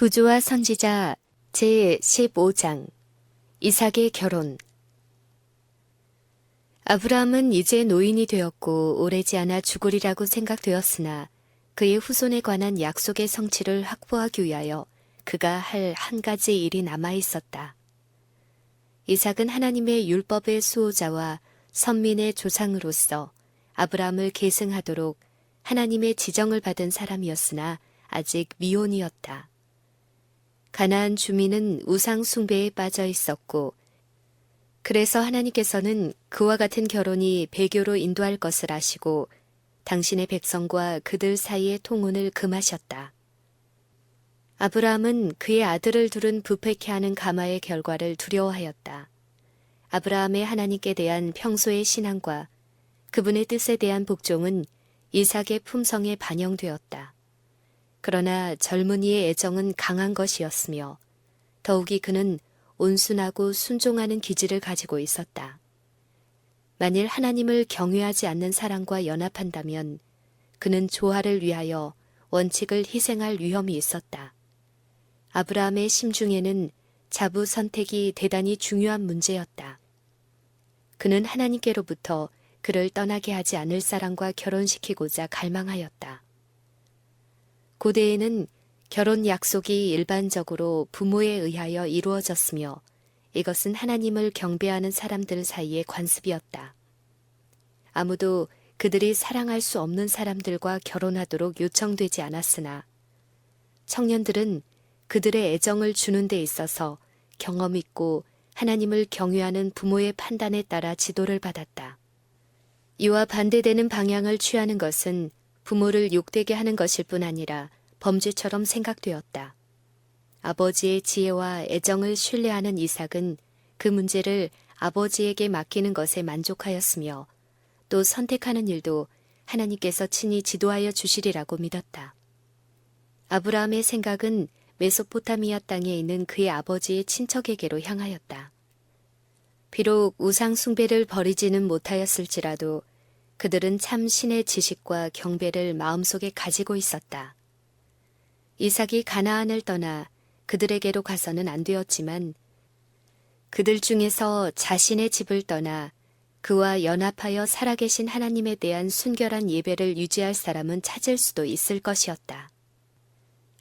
부조와 선지자 제15장 이삭의 결혼 아브라함은 이제 노인이 되었고 오래지 않아 죽으리라고 생각되었으나 그의 후손에 관한 약속의 성취를 확보하기 위하여 그가 할 한 가지 일이 남아 있었다. 이삭은 하나님의 율법의 수호자와 선민의 조상으로서 아브라함을 계승하도록 하나님의 지정을 받은 사람이었으나 아직 미혼이었다. 가나안 주민은 우상 숭배에 빠져 있었고 그래서 하나님께서는 그와 같은 결혼이 배교로 인도할 것을 아시고 당신의 백성과 그들 사이의 통혼을 금하셨다. 아브라함은 그의 아들을 두른 부패케 하는 가마의 결과를 두려워하였다. 아브라함의 하나님께 대한 평소의 신앙과 그분의 뜻에 대한 복종은 이삭의 품성에 반영되었다. 그러나 젊은이의 애정은 강한 것이었으며 더욱이 그는 온순하고 순종하는 기질을 가지고 있었다. 만일 하나님을 경외하지 않는 사람과 연합한다면 그는 조화를 위하여 원칙을 희생할 위험이 있었다. 아브라함의 심중에는 자부 선택이 대단히 중요한 문제였다. 그는 하나님께로부터 그를 떠나게 하지 않을 사람과 결혼시키고자 갈망하였다. 고대에는 결혼 약속이 일반적으로 부모에 의하여 이루어졌으며 이것은 하나님을 경배하는 사람들 사이의 관습이었다. 아무도 그들이 사랑할 수 없는 사람들과 결혼하도록 요청되지 않았으나 청년들은 그들의 애정을 주는 데 있어서 경험 있고 하나님을 경외하는 부모의 판단에 따라 지도를 받았다. 이와 반대되는 방향을 취하는 것은 부모를 욕되게 하는 것일 뿐 아니라 범죄처럼 생각되었다. 아버지의 지혜와 애정을 신뢰하는 이삭은 그 문제를 아버지에게 맡기는 것에 만족하였으며 또 선택하는 일도 하나님께서 친히 지도하여 주시리라고 믿었다. 아브라함의 생각은 메소포타미아 땅에 있는 그의 아버지의 친척에게로 향하였다. 비록 우상 숭배를 버리지는 못하였을지라도 그들은 참 신의 지식과 경배를 마음속에 가지고 있었다. 이삭이 가나안을 떠나 그들에게로 가서는 안 되었지만 그들 중에서 자신의 집을 떠나 그와 연합하여 살아계신 하나님에 대한 순결한 예배를 유지할 사람은 찾을 수도 있을 것이었다.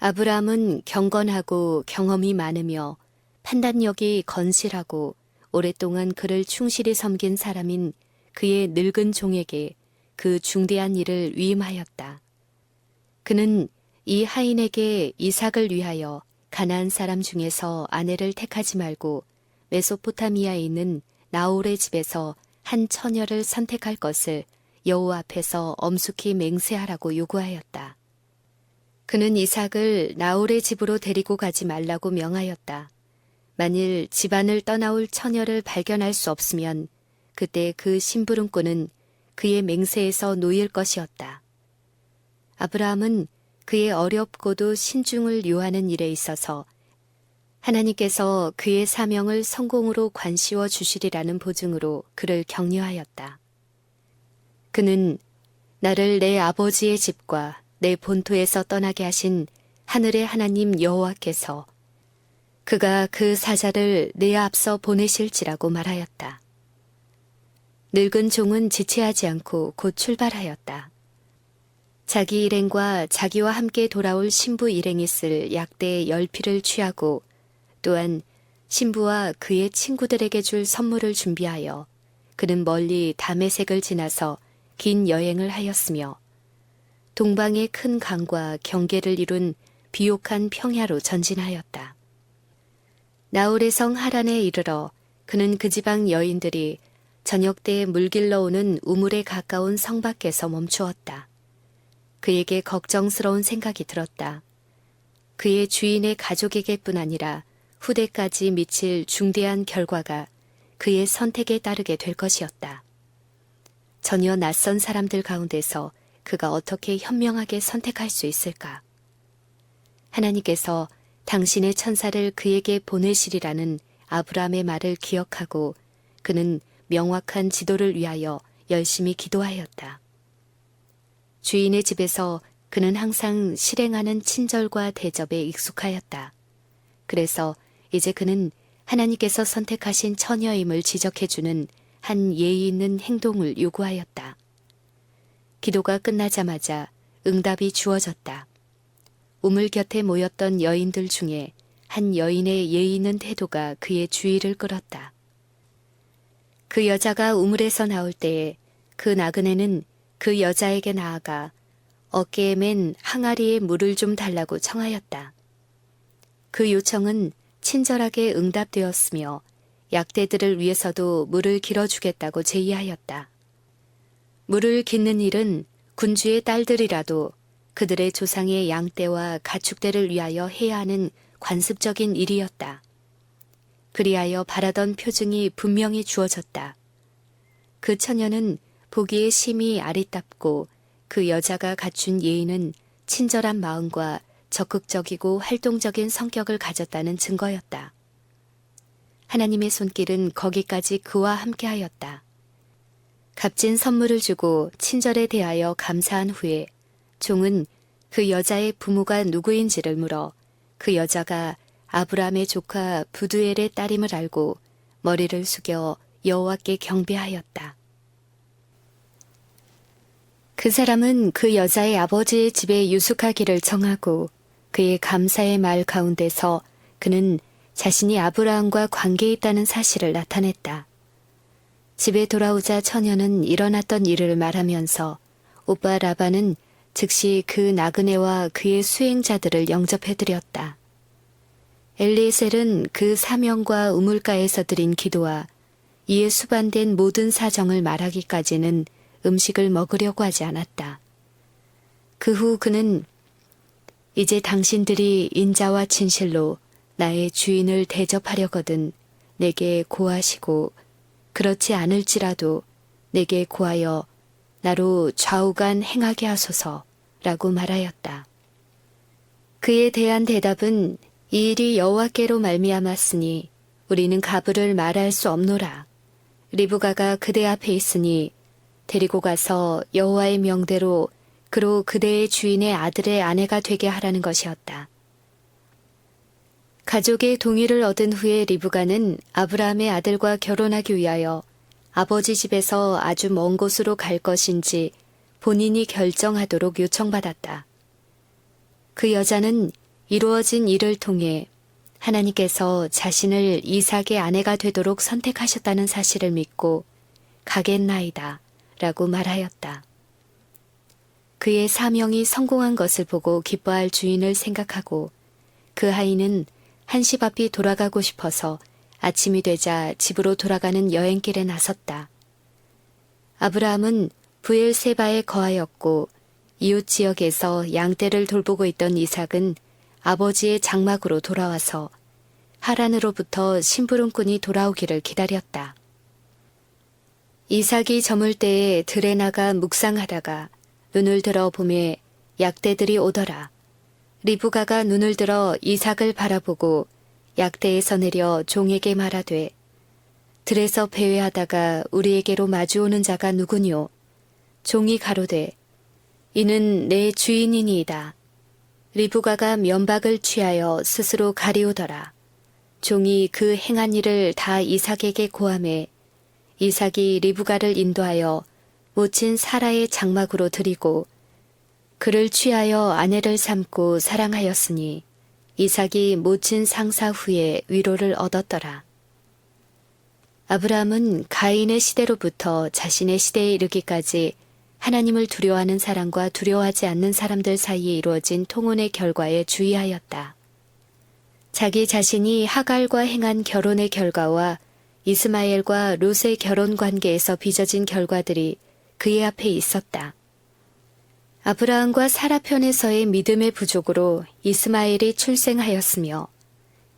아브라함은 경건하고 경험이 많으며 판단력이 건실하고 오랫동안 그를 충실히 섬긴 사람인 그의 늙은 종에게 그 중대한 일을 위임하였다. 그는 이 하인에게 이삭을 위하여 가나안 사람 중에서 아내를 택하지 말고 메소포타미아에 있는 나홀의 집에서 한 처녀를 선택할 것을 여호와 앞에서 엄숙히 맹세하라고 요구하였다. 그는 이삭을 나홀의 집으로 데리고 가지 말라고 명하였다. 만일 집안을 떠나올 처녀를 발견할 수 없으면 그때 그 심부름꾼은 그의 맹세에서 놓일 것이었다. 아브라함은 그의 어렵고도 신중을 요하는 일에 있어서 하나님께서 그의 사명을 성공으로 관시워 주시리라는 보증으로 그를 격려하였다. 그는 나를 내 아버지의 집과 내 본토에서 떠나게 하신 하늘의 하나님 여호와께서 그가 그 사자를 내 앞서 보내실지라고 말하였다. 늙은 종은 지체하지 않고 곧 출발하였다. 자기 일행과 자기와 함께 돌아올 신부 일행이 쓸 약대의 열피를 취하고 또한 신부와 그의 친구들에게 줄 선물을 준비하여 그는 멀리 담의색을 지나서 긴 여행을 하였으며 동방의 큰 강과 경계를 이룬 비옥한 평야로 전진하였다. 나홀의 성 하란에 이르러 그는 그 지방 여인들이 저녁 때에 물길러 오는 우물에 가까운 성 밖에서 멈추었다. 그에게 걱정스러운 생각이 들었다. 그의 주인의 가족에게뿐 아니라 후대까지 미칠 중대한 결과가 그의 선택에 따르게 될 것이었다. 전혀 낯선 사람들 가운데서 그가 어떻게 현명하게 선택할 수 있을까? 하나님께서 당신의 천사를 그에게 보내시리라는 아브라함의 말을 기억하고 그는 명확한 지도를 위하여 열심히 기도하였다. 주인의 집에서 그는 항상 실행하는 친절과 대접에 익숙하였다. 그래서 이제 그는 하나님께서 선택하신 처녀임을 지적해주는 한 예의 있는 행동을 요구하였다. 기도가 끝나자마자 응답이 주어졌다. 우물 곁에 모였던 여인들 중에 한 여인의 예의 있는 태도가 그의 주의를 끌었다. 그 여자가 우물에서 나올 때에 그 나그네는 그 여자에게 나아가 어깨에 맨 항아리에 물을 좀 달라고 청하였다. 그 요청은 친절하게 응답되었으며 약대들을 위해서도 물을 길어주겠다고 제의하였다. 물을 깃는 일은 군주의 딸들이라도 그들의 조상의 양떼와 가축대를 위하여 해야 하는 관습적인 일이었다. 그리하여 바라던 표징이 분명히 주어졌다. 그 처녀는 보기에 심히 아리답고 그 여자가 갖춘 예의는 친절한 마음과 적극적이고 활동적인 성격을 가졌다는 증거였다. 하나님의 손길은 거기까지 그와 함께하였다. 값진 선물을 주고 친절에 대하여 감사한 후에 종은 그 여자의 부모가 누구인지를 물어 그 여자가 아브라함의 조카 부두엘의 딸임을 알고 머리를 숙여 여호와께 경배하였다. 그 사람은 그 여자의 아버지의 집에 유숙하기를 정하고 그의 감사의 말 가운데서 그는 자신이 아브라함과 관계 있다는 사실을 나타냈다. 집에 돌아오자 처녀는 일어났던 일을 말하면서 오빠 라반은 즉시 그 나그네와 그의 수행자들을 영접해드렸다. 엘리에셀은 그 사명과 우물가에서 드린 기도와 이에 수반된 모든 사정을 말하기까지는 음식을 먹으려고 하지 않았다. 그 후 그는 이제 당신들이 인자와 진실로 나의 주인을 대접하려거든 내게 고하시고 그렇지 않을지라도 내게 고하여 나로 좌우간 행하게 하소서라고 말하였다. 그에 대한 대답은 이 일이 여호와께로 말미암았으니 우리는 가부를 말할 수 없노라. 리브가가 그대 앞에 있으니 데리고 가서 여호와의 명대로 그로 그대의 주인의 아들의 아내가 되게 하라는 것이었다. 가족의 동의를 얻은 후에 리브가는 아브라함의 아들과 결혼하기 위하여 아버지 집에서 아주 먼 곳으로 갈 것인지 본인이 결정하도록 요청받았다. 그 여자는 이루어진 일을 통해 하나님께서 자신을 이삭의 아내가 되도록 선택하셨다는 사실을 믿고 가겠나이다 라고 말하였다. 그의 사명이 성공한 것을 보고 기뻐할 주인을 생각하고 그 하인은 한시 앞이 돌아가고 싶어서 아침이 되자 집으로 돌아가는 여행길에 나섰다. 아브라함은 부엘세바에 거하였고 이웃 지역에서 양떼를 돌보고 있던 이삭은 아버지의 장막으로 돌아와서 하란으로부터 심부름꾼이 돌아오기를 기다렸다. 이삭이 저물 때에 들에 나가 묵상하다가 눈을 들어 봄에 약대들이 오더라. 리브가가 눈을 들어 이삭을 바라보고 약대에서 내려 종에게 말하되 들에서 배회하다가 우리에게로 마주오는 자가 누구뇨? 종이 가로되 이는 내 주인이니이다. 리브가가 면박을 취하여 스스로 가리우더라. 종이 그 행한 일을 다 이삭에게 고함해 이삭이 리브가를 인도하여 모친 사라의 장막으로 드리고 그를 취하여 아내를 삼고 사랑하였으니 이삭이 모친 상사 후에 위로를 얻었더라. 아브라함은 가인의 시대로부터 자신의 시대에 이르기까지 하나님을 두려워하는 사람과 두려워하지 않는 사람들 사이에 이루어진 통혼의 결과에 주의하였다. 자기 자신이 하갈과 행한 결혼의 결과와 이스마엘과 롯의 결혼 관계에서 빚어진 결과들이 그의 앞에 있었다. 아브라함과 사라 편에서의 믿음의 부족으로 이스마엘이 출생하였으며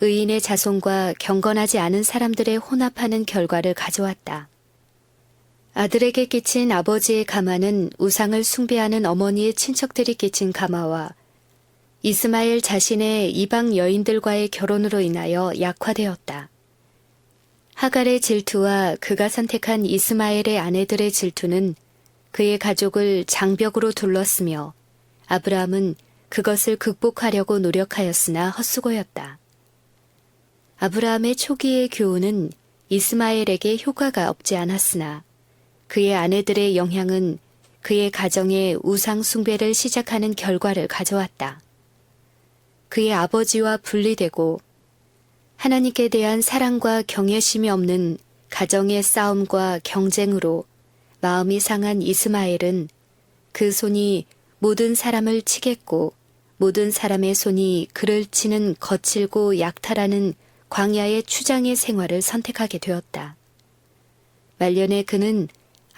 의인의 자손과 경건하지 않은 사람들의 혼합하는 결과를 가져왔다. 아들에게 끼친 아버지의 가마는 우상을 숭배하는 어머니의 친척들이 끼친 가마와 이스마엘 자신의 이방 여인들과의 결혼으로 인하여 약화되었다. 하갈의 질투와 그가 선택한 이스마엘의 아내들의 질투는 그의 가족을 장벽으로 둘렀으며 아브라함은 그것을 극복하려고 노력하였으나 헛수고였다. 아브라함의 초기의 교훈은 이스마엘에게 효과가 없지 않았으나 그의 아내들의 영향은 그의 가정에 우상 숭배를 시작하는 결과를 가져왔다. 그의 아버지와 분리되고 하나님께 대한 사랑과 경외심이 없는 가정의 싸움과 경쟁으로 마음이 상한 이스마엘은 그 손이 모든 사람을 치겠고 모든 사람의 손이 그를 치는 거칠고 약탈하는 광야의 추장의 생활을 선택하게 되었다. 말년에 그는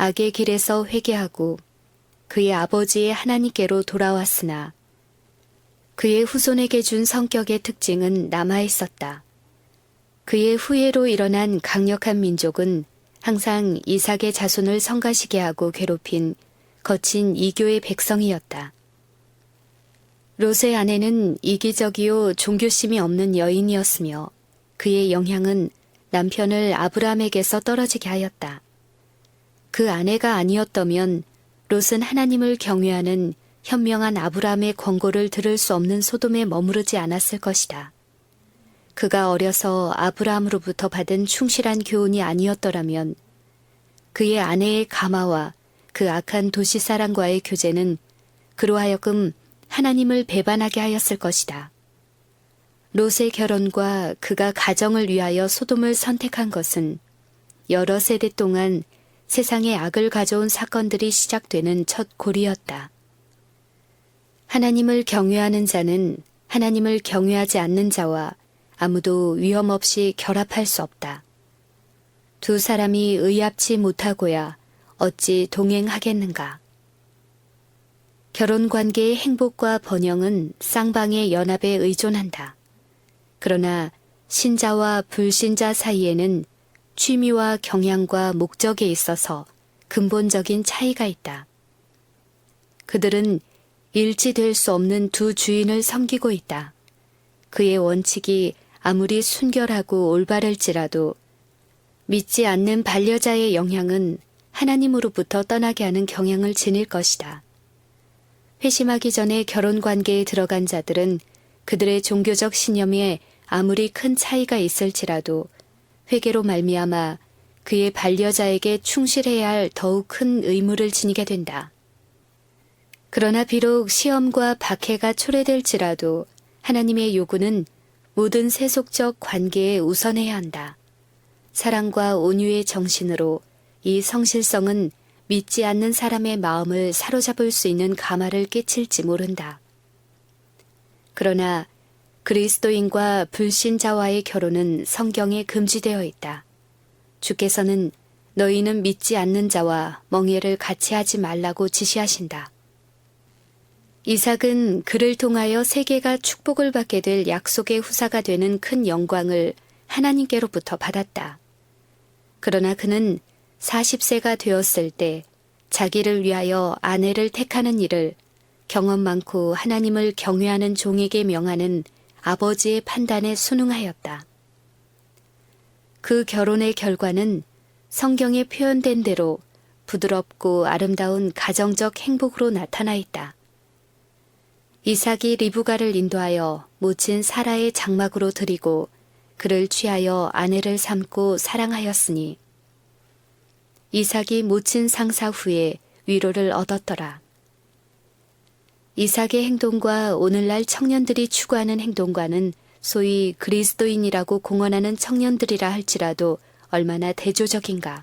악의 길에서 회개하고 그의 아버지의 하나님께로 돌아왔으나 그의 후손에게 준 성격의 특징은 남아 있었다. 그의 후예로 일어난 강력한 민족은 항상 이삭의 자손을 성가시게 하고 괴롭힌 거친 이교의 백성이었다. 롯의 아내는 이기적이요 종교심이 없는 여인이었으며 그의 영향은 남편을 아브라함에게서 떨어지게 하였다. 그 아내가 아니었다면 롯은 하나님을 경외하는 현명한 아브라함의 권고를 들을 수 없는 소돔에 머무르지 않았을 것이다. 그가 어려서 아브라함으로부터 받은 충실한 교훈이 아니었더라면 그의 아내의 가마와 그 악한 도시 사람과의 교제는 그로 하여금 하나님을 배반하게 하였을 것이다. 롯의 결혼과 그가 가정을 위하여 소돔을 선택한 것은 여러 세대 동안 세상에 악을 가져온 사건들이 시작되는 첫 골이었다. 하나님을 경외하는 자는 하나님을 경외하지 않는 자와 아무도 위험 없이 결합할 수 없다. 두 사람이 의합치 못하고야 어찌 동행하겠는가. 결혼 관계의 행복과 번영은 쌍방의 연합에 의존한다. 그러나 신자와 불신자 사이에는 취미와 경향과 목적에 있어서 근본적인 차이가 있다. 그들은 일치될 수 없는 두 주인을 섬기고 있다. 그의 원칙이 아무리 순결하고 올바를지라도 믿지 않는 반려자의 영향은 하나님으로부터 떠나게 하는 경향을 지닐 것이다. 회심하기 전에 결혼 관계에 들어간 자들은 그들의 종교적 신념에 아무리 큰 차이가 있을지라도 회개로 말미암아 그의 반려자에게 충실해야 할 더욱 큰 의무를 지니게 된다. 그러나 비록 시험과 박해가 초래될지라도 하나님의 요구는 모든 세속적 관계에 우선해야 한다. 사랑과 온유의 정신으로 이 성실성은 믿지 않는 사람의 마음을 사로잡을 수 있는 가마를 끼칠지 모른다. 그러나 그리스도인과 불신자와의 결혼은 성경에 금지되어 있다. 주께서는 너희는 믿지 않는 자와 멍해를 같이 하지 말라고 지시하신다. 이삭은 그를 통하여 세계가 축복을 받게 될 약속의 후사가 되는 큰 영광을 하나님께로부터 받았다. 그러나 그는 40세가 되었을 때 자기를 위하여 아내를 택하는 일을 경험 많고 하나님을 경외하는 종에게 명하는 아버지의 판단에 순응하였다. 그 결혼의 결과는 성경에 표현된 대로 부드럽고 아름다운 가정적 행복으로 나타나 있다. 이삭이 리브가를 인도하여 모친 사라의 장막으로 드리고 그를 취하여 아내를 삼고 사랑하였으니 이삭이 모친 상사 후에 위로를 얻었더라. 이삭의 행동과 오늘날 청년들이 추구하는 행동과는 소위 그리스도인이라고 공언하는 청년들이라 할지라도 얼마나 대조적인가.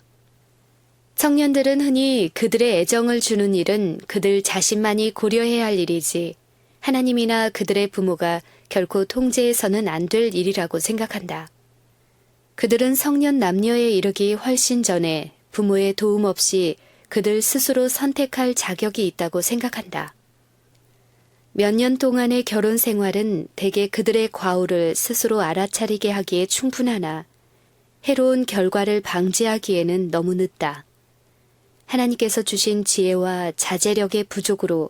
청년들은 흔히 그들의 애정을 주는 일은 그들 자신만이 고려해야 할 일이지 하나님이나 그들의 부모가 결코 통제해서는 안 될 일이라고 생각한다. 그들은 성년 남녀에 이르기 훨씬 전에 부모의 도움 없이 그들 스스로 선택할 자격이 있다고 생각한다. 몇 년 동안의 결혼 생활은 대개 그들의 과오를 스스로 알아차리게 하기에 충분하나 해로운 결과를 방지하기에는 너무 늦다. 하나님께서 주신 지혜와 자제력의 부족으로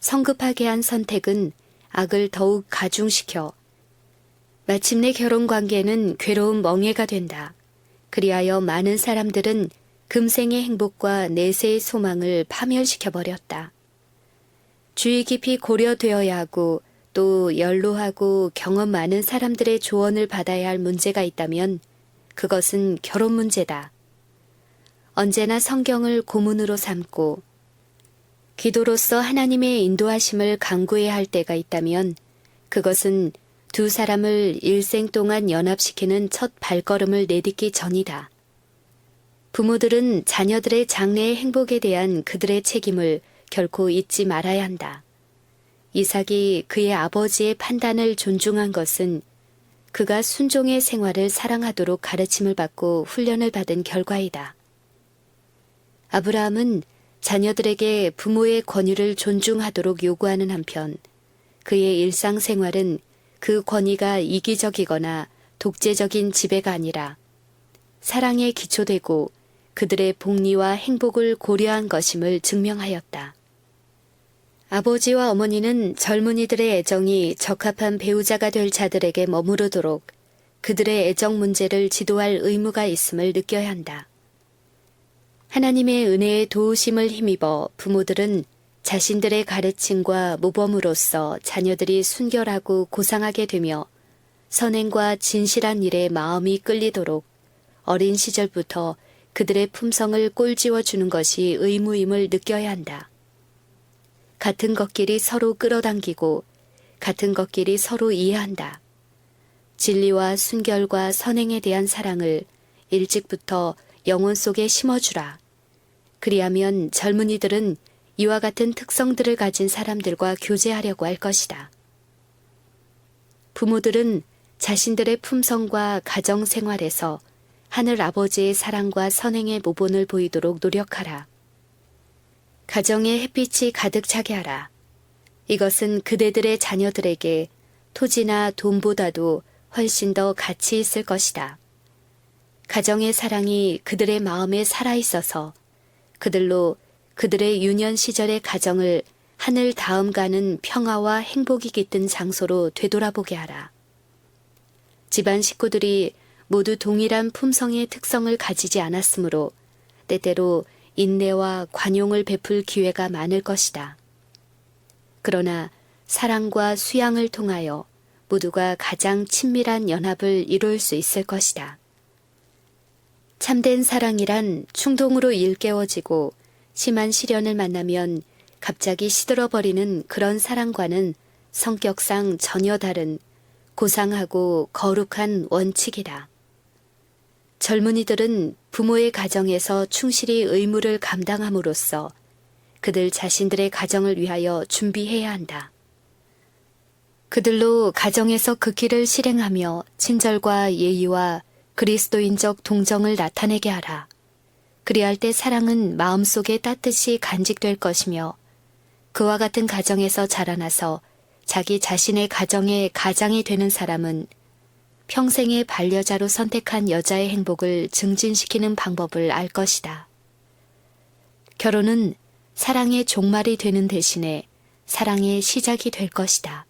성급하게 한 선택은 악을 더욱 가중시켜 마침내 결혼 관계는 괴로운 멍해가 된다. 그리하여 많은 사람들은 금생의 행복과 내세의 소망을 파멸시켜 버렸다. 주의 깊이 고려되어야 하고 또 연로하고 경험 많은 사람들의 조언을 받아야 할 문제가 있다면 그것은 결혼 문제다. 언제나 성경을 고문으로 삼고 기도로서 하나님의 인도하심을 강구해야 할 때가 있다면 그것은 두 사람을 일생 동안 연합시키는 첫 발걸음을 내딛기 전이다. 부모들은 자녀들의 장래의 행복에 대한 그들의 책임을 결코 잊지 말아야 한다. 이삭이 그의 아버지의 판단을 존중한 것은 그가 순종의 생활을 사랑하도록 가르침을 받고 훈련을 받은 결과이다. 아브라함은 자녀들에게 부모의 권위를 존중하도록 요구하는 한편 그의 일상생활은 그 권위가 이기적이거나 독재적인 지배가 아니라 사랑에 기초되고 그들의 복리와 행복을 고려한 것임을 증명하였다. 아버지와 어머니는 젊은이들의 애정이 적합한 배우자가 될 자들에게 머무르도록 그들의 애정 문제를 지도할 의무가 있음을 느껴야 한다. 하나님의 은혜의 도우심을 힘입어 부모들은 자신들의 가르침과 모범으로서 자녀들이 순결하고 고상하게 되며 선행과 진실한 일에 마음이 끌리도록 어린 시절부터 그들의 품성을 꼴지워 주는 것이 의무임을 느껴야 한다. 같은 것끼리 서로 끌어당기고 같은 것끼리 서로 이해한다. 진리와 순결과 선행에 대한 사랑을 일찍부터 영혼 속에 심어주라. 그리하면 젊은이들은 이와 같은 특성들을 가진 사람들과 교제하려고 할 것이다. 부모들은 자신들의 품성과 가정 생활에서 하늘 아버지의 사랑과 선행의 모본을 보이도록 노력하라. 가정에 햇빛이 가득 차게 하라. 이것은 그대들의 자녀들에게 토지나 돈보다도 훨씬 더 가치 있을 것이다. 가정의 사랑이 그들의 마음에 살아 있어서 그들로 그들의 유년 시절의 가정을 하늘 다음 가는 평화와 행복이 깃든 장소로 되돌아보게 하라. 집안 식구들이 모두 동일한 품성의 특성을 가지지 않았으므로 때때로 인내와 관용을 베풀 기회가 많을 것이다. 그러나 사랑과 수양을 통하여 모두가 가장 친밀한 연합을 이룰 수 있을 것이다. 참된 사랑이란 충동으로 일깨워지고 심한 시련을 만나면 갑자기 시들어버리는 그런 사랑과는 성격상 전혀 다른 고상하고 거룩한 원칙이다. 젊은이들은 부모의 가정에서 충실히 의무를 감당함으로써 그들 자신들의 가정을 위하여 준비해야 한다. 그들로 가정에서 그 길을 실행하며 친절과 예의와 그리스도인적 동정을 나타내게 하라. 그리할 때 사랑은 마음속에 따뜻이 간직될 것이며 그와 같은 가정에서 자라나서 자기 자신의 가정의 가장이 되는 사람은 평생의 반려자로 선택한 여자의 행복을 증진시키는 방법을 알 것이다. 결혼은 사랑의 종말이 되는 대신에 사랑의 시작이 될 것이다.